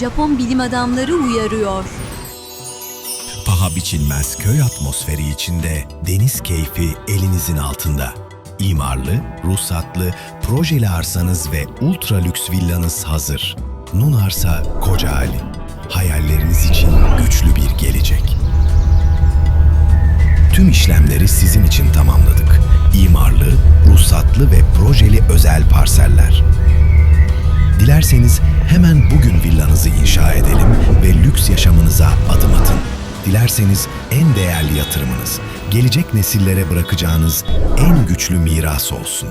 Japon bilim adamları uyarıyor. Paha biçilmez köy atmosferi içinde deniz keyfi elinizin altında. İmarlı, ruhsatlı, projeli arsanız ve ultra lüks villanız hazır. Nun Arsa Kocaeli. Hayalleriniz için güçlü bir gelecek. Tüm işlemleri sizin için tamamladık. İmarlı, ruhsatlı ve projeli özel parseller. Dilerseniz hemen bugün villanızı inşa edelim ve lüks yaşamınıza adım atın. Dilerseniz en değerli yatırımınız, gelecek nesillere bırakacağınız en güçlü miras olsun.